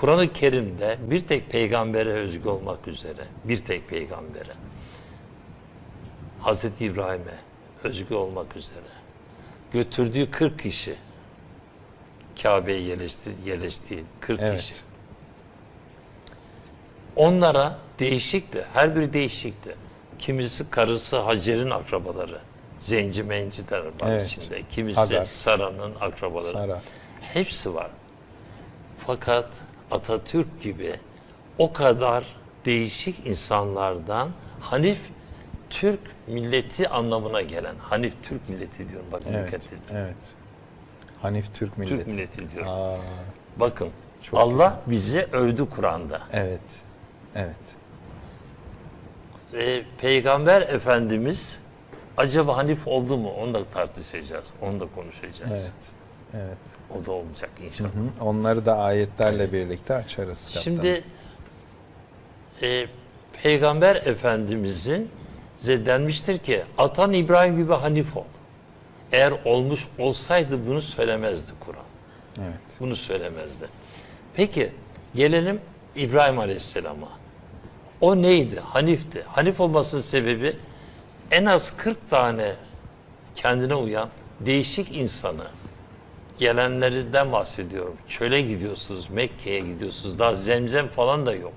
Kur'an-ı Kerim'de bir tek peygambere özgü olmak üzere, bir tek peygambere, Hazreti İbrahim'e özgü olmak üzere götürdüğü 40 kişi, Kabe'ye yerleşti, yerleştiği 40 Evet. kişi. Onlara değişikti, her biri değişikti. Kimisi karısı Hacer'in akrabaları, zenci menciler var Evet. içinde. Kimisi Hagar. Sara'nın akrabaları. Sara. Hepsi var. Fakat Atatürk gibi o kadar değişik insanlardan Hanif Türk milleti anlamına gelen, Hanif Türk milleti diyorum bakın Evet. dikkat edin. Evet. Hanif Türk milleti. Türk milleti diyorum. Aa, Bakın Çok Allah bizi övdü Kur'an'da. evet. Evet. Ee, Peygamber Efendimiz acaba Hanif oldu mu? Onu da tartışacağız. Onu da konuşacağız. Evet. Evet. O da olacak inşallah. Hı, Onları da ayetlerle birlikte açarız kaptanım. Şimdi e, Peygamber Efendimizin size denmiştir ki atan İbrahim gibi Hanif ol. Eğer olmuş olsaydı bunu söylemezdi Kur'an. Evet. Bunu söylemezdi. Peki gelelim İbrahim Aleyhisselam'a. O neydi? Hanifti. Hanif olmasının sebebi en az 40 tane kendine uyan değişik insanı gelenlerinden bahsediyorum. Çöle gidiyorsunuz, Mekke'ye gidiyorsunuz. Daha zemzem falan da yok.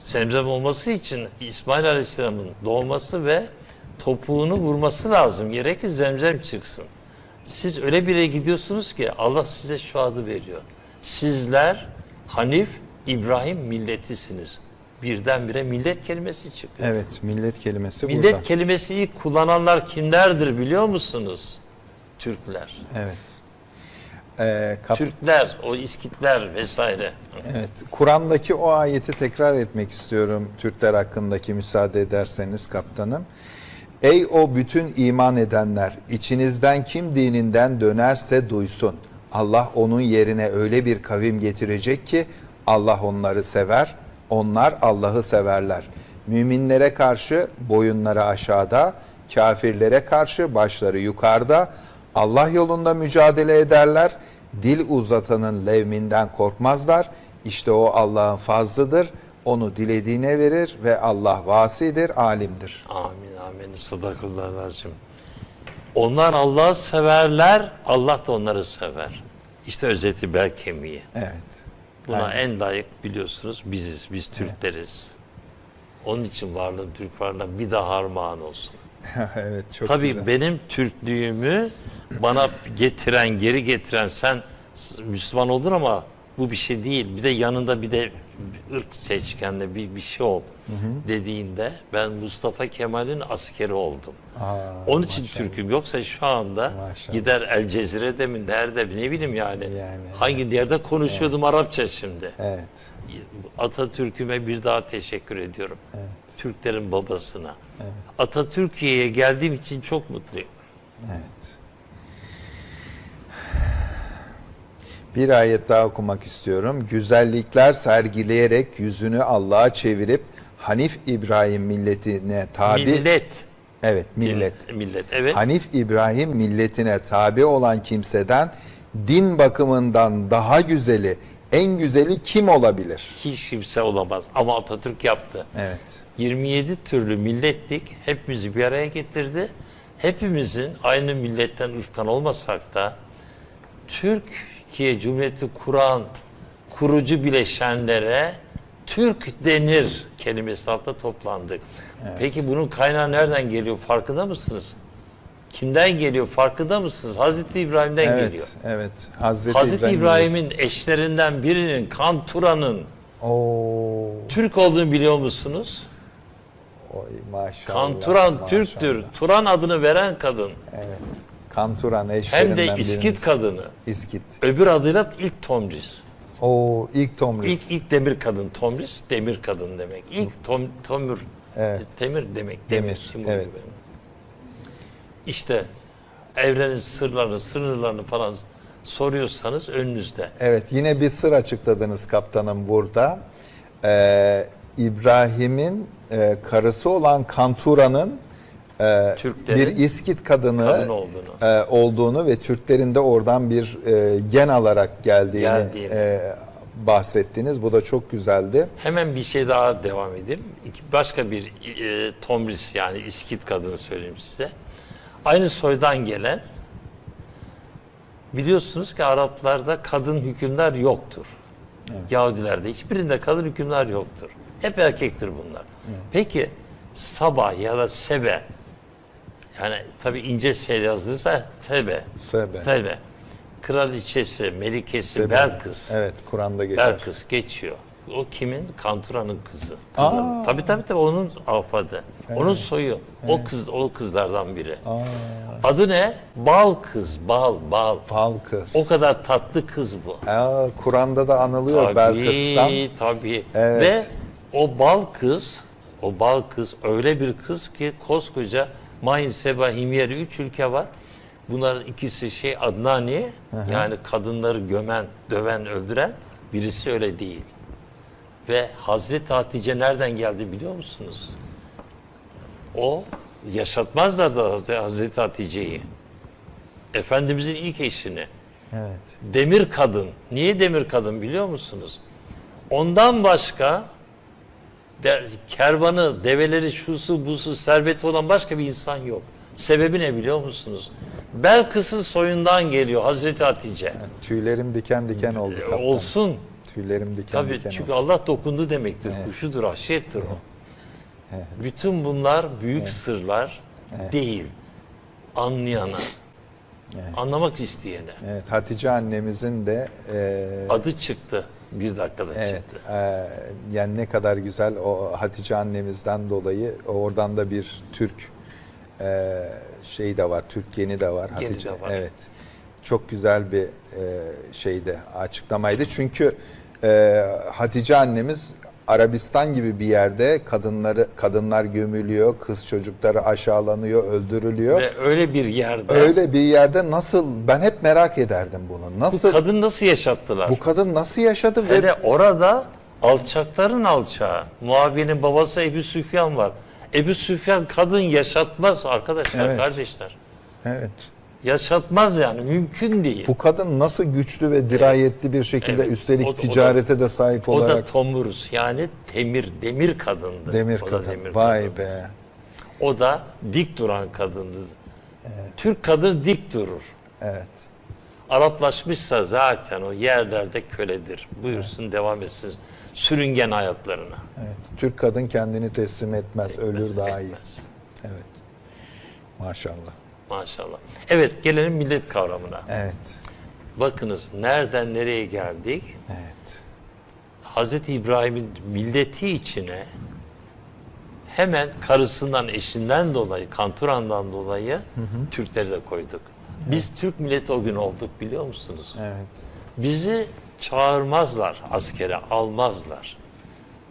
Zemzem olması için İsmail Aleyhisselam'ın doğması ve topuğunu vurması lazım yere ki zemzem çıksın. Siz öyle bir yere gidiyorsunuz ki Allah size şu adı veriyor. Sizler Hanif İbrahim milletisiniz. Birdenbire millet kelimesi çıkıyor. Evet, millet kelimesi Millet burada. kelimesi ilk kullananlar kimlerdir biliyor musunuz? Türkler. Evet. Ee, kap- Türkler, o İskitler vesaire. Evet, Kur'an'daki o ayeti tekrar etmek istiyorum Türkler hakkındaki müsaade ederseniz kaptanım. Ey o bütün iman edenler, içinizden kim dininden dönerse duysun. Allah onun yerine öyle bir kavim getirecek ki Allah onları sever, onlar Allah'ı severler. Müminlere karşı boyunları aşağıda, kafirlere karşı başları yukarıda, Allah yolunda mücadele ederler. Dil uzatanın levminden korkmazlar. İşte o Allah'ın fazlıdır. Onu dilediğine verir ve Allah vasidir, alimdir. Amin amin. Sadakallah lazım. Onlar Allah'ı severler, Allah da onları sever. İşte özeti bel kemiği. Evet. Buna Aynen. en layık biliyorsunuz biziz, biz Türkleriz. Onun için varlığım Türk varlığına bir daha armağan olsun. evet çok Tabii güzel. benim Türklüğümü bana getiren, geri getiren sen Müslüman oldun ama bu bir şey değil. Bir de yanında bir de ırk seçkenle bir, bir şey ol dediğinde ben Mustafa Kemal'in askeri oldum. Aa, Onun için maşallah. Türk'üm. Yoksa şu anda Maşallah. gider El Cezire'de mi nerede ne bileyim yani. Yani, Hangi yerde konuşuyordum Arapça şimdi. Evet. Atatürk'üme bir daha teşekkür ediyorum. Evet. Türklerin babasına. Atatürkiye'ye geldiğim için çok mutluyum. Evet. Bir ayet daha okumak istiyorum. Güzellikler sergileyerek yüzünü Allah'a çevirip Hanif İbrahim milletine tabi Millet. Evet, millet. Millet. Evet. Hanif İbrahim milletine tabi olan kimseden din bakımından daha güzeli, en güzeli kim olabilir? Hiç kimse olamaz. Ama Atatürk yaptı. Evet. 27 türlü milletlik hepimizi bir araya getirdi. Hepimizin aynı milletten, ırktan olmasak da Türkiye Cumhuriyeti kuran kurucu bileşenlere Türk denir kelimesi altında toplandık. Peki bunun kaynağı nereden geliyor farkında mısınız? Kimden geliyor farkında mısınız? Hazreti İbrahim'den Evet, geliyor. evet. Hazreti, Hazreti İbrahim İbrahim'in eşlerinden birinin Kantura'nın Türk olduğunu biliyor musunuz? oy maşallah. Kanturan maşallah. Türktür. Turan adını veren kadın. Evet. Kanturan Hem eşlerinden de İskit biriniz. kadını. İskit. Öbür adıyla ilk Tomris. O ilk Tomris. İlk ilk demir kadın. Tomris demir kadın demek. İlk tom, tomür. Evet. Demir demek. Demir, oluyor evet. benim? İşte evrenin sırlarını, sınırlarını falan soruyorsanız önünüzde. Evet yine bir sır açıkladınız kaptanım burada. Ee, İbrahim'in e, karısı olan Kantura'nın e, Türklerin bir İskit kadını kadın olduğunu. e, olduğunu ve Türklerin de oradan bir e, gen alarak geldiğini, Geldiğini. e, bahsettiniz. Bu da çok güzeldi. Hemen bir şey daha devam edeyim. Başka bir e, Tomris yani İskit kadını söyleyeyim size. Aynı soydan gelen biliyorsunuz ki Araplarda kadın hükümdar yoktur. Yahudilerde hiçbirinde kadın hükümdar yoktur. Hep erkektir bunlar. Peki Sabah ya da Sebe yani tabi ince sel yazdırırsa Febe. Sebe. Febe. Kraliçesi, Melikesi, Sebe. Belkıs. Evet, Kur'an'da geçer. Belkıs geçiyor. O kimin? Kantura'nın kızı. Kızları. Tabii tabii tabii onun afadı. Onun soyu. O kız o kızlardan biri. Adı ne? Bal kız, bal, bal. Fal kız. O kadar tatlı kız bu. Aa, Kur'an'da da anılıyor Belkıs'tan. Tabii, tabii. Evet. Ve o bal kız, o bal kız öyle bir kız ki koskoca Mayin, Seba, Himyeri üç ülke var. Bunların ikisi şey Adnani, yani kadınları gömen, döven, öldüren. Birisi öyle değil. Ve Hazreti Hatice nereden geldi biliyor musunuz? O yaşatmazlar da Hazreti- Hatice'yi. Efendimizin ilk eşini. Evet. Demir kadın. Niye demir kadın biliyor musunuz? Ondan başka de, kervanı, develeri, şusu, busu, serveti olan başka bir insan yok. Sebebi ne biliyor musunuz? Belkıs'ın soyundan geliyor Hazreti Hatice. Tüylerim diken diken oldu E, kaptan. Olsun. Tüylerim diken Tabii diken çünkü oldu. Allah dokundu demektir. Kuşudur, haşiyettir o. Bütün bunlar büyük sırlar değil. Anlayana, anlamak isteyene. Evet, Hatice annemizin de e, Adı çıktı. Bir dakikada Evet, çıktı. e, yani ne kadar güzel o Hatice annemizden dolayı oradan da bir Türk e, şey de var, Türk geni de var. Geni Hatice, de var. evet. Çok güzel bir e, şeydi, açıklamaydı. Çünkü e, Hatice annemiz Arabistan gibi bir yerde kadınları kadınlar gömülüyor, kız çocukları aşağılanıyor, öldürülüyor. Ve öyle bir yerde Öyle bir yerde nasıl ben hep merak ederdim bunu. bu Nasıl kadın nasıl yaşattılar? bu kadın nasıl yaşadı ve Hele orada alçakların alçağı. Muaviye'nin babası Ebu Süfyan var. Ebu Süfyan kadın yaşatmaz arkadaşlar, Evet. kardeşler. evet. Yaşatmaz yani mümkün değil. Bu kadın nasıl güçlü ve dirayetli bir şekilde Evet. üstelik O da- o da- ticarete de sahip o da olarak tomurus yani demir, demir kadındı. demir O da kadın. demir Vay kadın. be. O da dik duran kadındı. Türk kadın dik durur. Evet. Araplaşmışsa zaten o yerlerde köledir. Buyursun devam etsin sürüngen hayatlarına. Evet. Türk kadın kendini teslim etmez, ölür daha iyi. Etmez. Evet. Maşallah. Maşallah. Evet gelelim millet kavramına. Evet. Bakınız nereden nereye geldik? Evet. Hazreti İbrahim'in milleti içine hemen karısından, eşinden dolayı, Kanturan'dan dolayı Türkleri de koyduk. Biz Türk milleti o gün olduk biliyor musunuz? Evet. Bizi çağırmazlar askere, almazlar.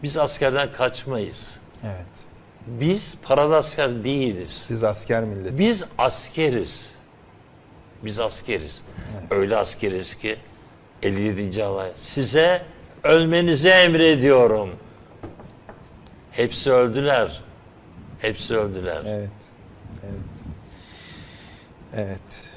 Biz askerden kaçmayız. Evet. Biz paralı asker değiliz. Biz asker milleti. Biz askeriz. Biz askeriz. Öyle askeriz ki 57. alay. Size ölmenizi emrediyorum. Hepsi öldüler. Hepsi öldüler. Evet. Evet. Evet.